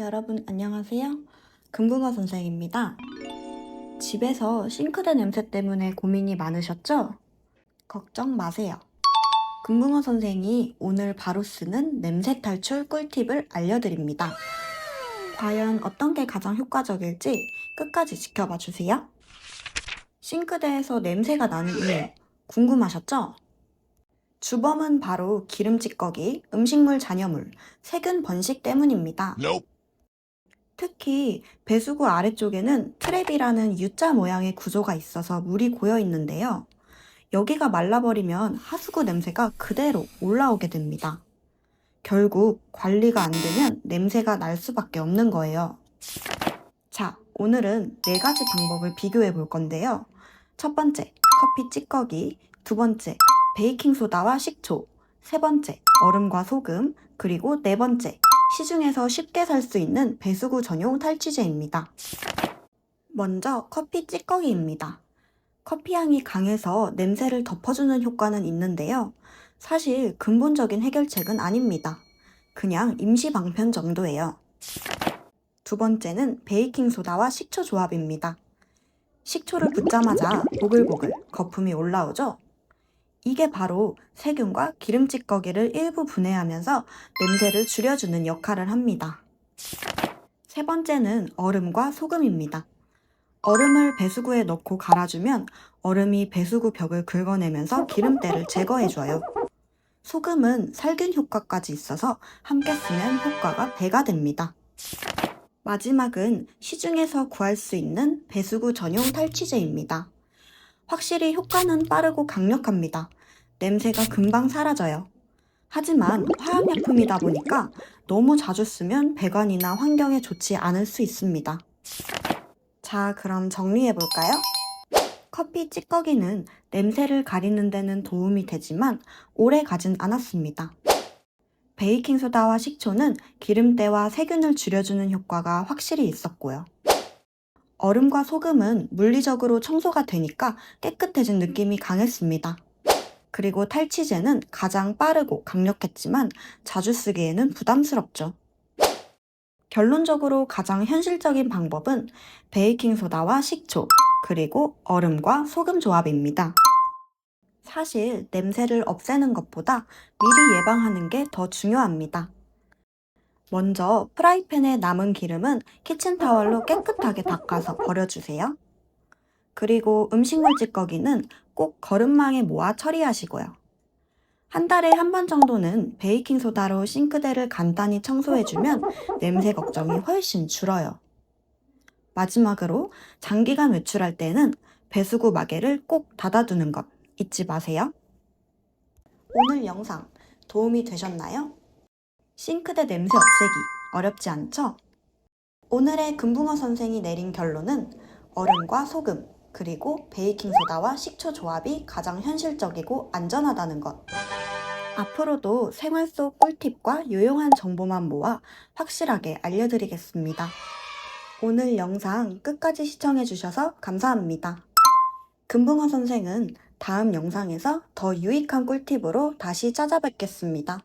여러분 안녕하세요. 금붕어 선생입니다. 집에서 싱크대 냄새 때문에 고민이 많으셨죠? 걱정 마세요. 금붕어 선생이 오늘 바로 쓰는 냄새 탈출 꿀팁을 알려드립니다. 과연 어떤 게 가장 효과적일지 끝까지 지켜봐 주세요. 싱크대에서 냄새가 나는 이유 궁금하셨죠? 주범은 바로 기름 찌꺼기, 음식물 잔여물, 세균 번식 때문입니다. Nope. 특히 배수구 아래쪽에는 트랩이라는 U자 모양의 구조가 있어서 물이 고여 있는데요. 여기가 말라버리면 하수구 냄새가 그대로 올라오게 됩니다. 결국 관리가 안 되면 냄새가 날 수밖에 없는 거예요. 자, 오늘은 네 가지 방법을 비교해 볼 건데요. 첫 번째, 커피 찌꺼기. 두 번째, 베이킹소다와 식초. 세 번째, 얼음과 소금. 그리고 네 번째, 시중에서 쉽게 살 수 있는 배수구 전용 탈취제입니다. 먼저 커피 찌꺼기입니다. 커피 향이 강해서 냄새를 덮어주는 효과는 있는데요. 사실 근본적인 해결책은 아닙니다. 그냥 임시 방편 정도예요. 두 번째는 베이킹소다와 식초 조합입니다. 식초를 붓자마자 보글보글 거품이 올라오죠? 이게 바로 세균과 기름 찌꺼기를 일부 분해하면서 냄새를 줄여주는 역할을 합니다. 세 번째는 얼음과 소금입니다. 얼음을 배수구에 넣고 갈아주면 얼음이 배수구 벽을 긁어내면서 기름때를 제거해줘요. 소금은 살균 효과까지 있어서 함께 쓰면 효과가 배가 됩니다. 마지막은 시중에서 구할 수 있는 배수구 전용 탈취제입니다. 확실히 효과는 빠르고 강력합니다. 냄새가 금방 사라져요. 하지만 화학약품이다 보니까 너무 자주 쓰면 배관이나 환경에 좋지 않을 수 있습니다. 자, 그럼 정리해 볼까요? 커피 찌꺼기는 냄새를 가리는 데는 도움이 되지만 오래 가진 않았습니다. 베이킹소다와 식초는 기름때와 세균을 줄여주는 효과가 확실히 있었고요. 얼음과 소금은 물리적으로 청소가 되니까 깨끗해진 느낌이 강했습니다. 그리고 탈취제는 가장 빠르고 강력했지만 자주 쓰기에는 부담스럽죠. 결론적으로 가장 현실적인 방법은 베이킹소다와 식초, 그리고 얼음과 소금 조합입니다. 사실 냄새를 없애는 것보다 미리 예방하는 게 더 중요합니다. 먼저 프라이팬에 남은 기름은 키친타월로 깨끗하게 닦아서 버려주세요. 그리고 음식물 찌꺼기는 꼭 거름망에 모아 처리하시고요. 한 달에 한 번 정도는 베이킹소다로 싱크대를 간단히 청소해주면 냄새 걱정이 훨씬 줄어요. 마지막으로 장기간 외출할 때는 배수구 마개를 꼭 닫아두는 것 잊지 마세요. 오늘 영상 도움이 되셨나요? 싱크대 냄새 없애기 어렵지 않죠? 오늘의 금붕어 선생이 내린 결론은 얼음과 소금, 그리고 베이킹소다와 식초 조합이 가장 현실적이고 안전하다는 것. 앞으로도 생활 속 꿀팁과 유용한 정보만 모아 확실하게 알려드리겠습니다. 오늘 영상 끝까지 시청해주셔서 감사합니다. 금붕어 선생은 다음 영상에서 더 유익한 꿀팁으로 다시 찾아뵙겠습니다.